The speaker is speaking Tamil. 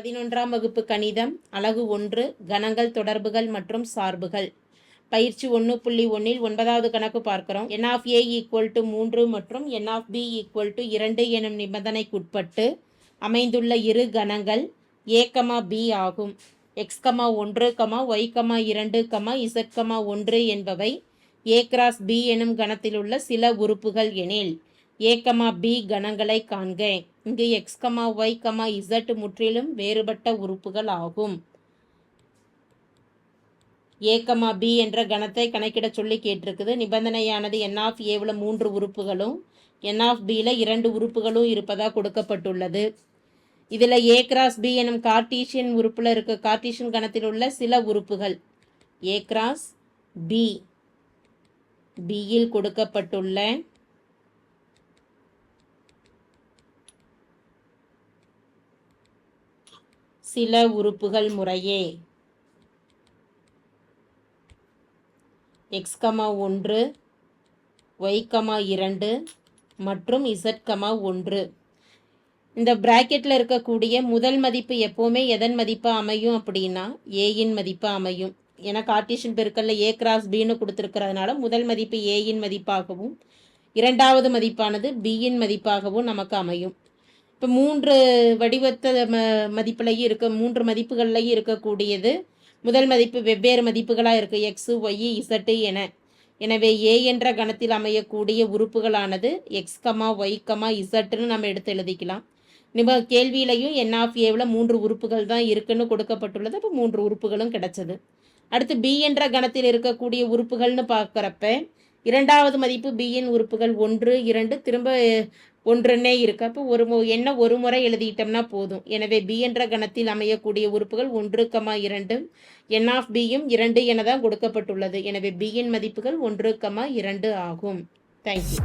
பதினொன்றாம் வகுப்பு கணிதம் அலகு ஒன்று கணங்கள் தொடர்புகள் மற்றும் சார்புகள். பயிற்சி ஒன்று புள்ளி ஒன்றில் ஒன்பதாவது கணக்கு பார்க்கிறோம். N of A equal to மூன்று மற்றும் n of B equal to இரண்டு எனும் நிபந்தனைக்குட்பட்டு அமைந்துள்ள இரு கணங்கள் ஏ கமா பி ஆகும். எக்ஸ் கமா ஒன்று கமா ஒய் கமா இரண்டு கமா இசட் கமா ஒன்று என்பவை ஏ கிராஸ் பி எனும் கணத்திலுள்ள சில உறுப்புகள் எனில் ஏகமா பி கணங்களை காண்க. இங்கு எக்ஸ்கமா ஒய் கமா இசட் முற்றிலும் வேறுபட்ட உறுப்புகள் ஆகும். ஏகமா பி என்ற கணத்தை கணக்கிட சொல்லி கேட்டிருக்குது. நிபந்தனையானது என் ஆஃப் ஏவில் மூன்று உறுப்புகளும் என் ஆஃப் பியில் இரண்டு உறுப்புகளும் இருப்பதாக கொடுக்கப்பட்டுள்ளது. இதில் ஏ கிராஸ் பி எனும் கார்டீஷியன் உறுப்பில் இருக்க கார்டீஷியன் கணத்தில் உள்ள சில உறுப்புகள். ஏ கிராஸ் பி பியில் கொடுக்கப்பட்டுள்ள சில உறுப்புகள் முறையே. எக்ஸ்கமா ஒன்று ஒய்கமா இரண்டு மற்றும் இசட்கமா ஒன்று. இந்த பிராக்கெட்டில் இருக்கக்கூடிய முதல் மதிப்பு எப்போவுமே எதன் மதிப்பு அமையும் அப்படின்னா ஏயின் மதிப்பு அமையும். ஏன்னா கார்டீஷியன் பெருக்கல்ல ஏ கிராஸ் பின்னு கொடுத்துருக்கிறதுனால முதல் மதிப்பு ஏயின் மதிப்பாகவும் இரண்டாவது மதிப்பானது பியின் மதிப்பாகவும் நமக்கு அமையும். இப்போ மூன்று வடிவத்த ம மதிப்புலையும் இருக்க மூன்று மதிப்புகள்லையும் இருக்கக்கூடியது. முதல் மதிப்பு வெவ்வேறு மதிப்புகளாக இருக்குது எக்ஸு ஒய் இசட்டு என. எனவே ஏ என்ற கணத்தில் அமையக்கூடிய உறுப்புகளானது எக்ஸ் கமா ஒய் கமா இசட்டுன்னு நம்ம எடுத்து எழுதிக்கலாம். நிப கேள்வியிலையும் என் ஆஃப் ஏவில் மூன்று உறுப்புகள் தான் இருக்குன்னு கொடுக்கப்பட்டுள்ளது. அப்போ மூன்று உறுப்புகளும் கிடைச்சது. அடுத்து பி என்ற கணத்தில் இருக்கக்கூடிய உறுப்புகள்னு பார்க்குறப்ப இரண்டாவது மதிப்பு பியின் உறுப்புகள் ஒன்று இரண்டு. திரும்ப ஒன்றுன்னே இருக்கு. அப்போ ஒரு மு என்ன ஒரு முறை எழுதிட்டோம்னா போதும். எனவே பி என்ற கணத்தில் அமையக்கூடிய உறுப்புகள் ஒன்று கமா இரண்டு என் ஆஃப் பியும் இரண்டு என தான் கொடுக்கப்பட்டுள்ளது. எனவே பியின் மதிப்புகள் ஒன்று கமா இரண்டு ஆகும். தேங்க்யூ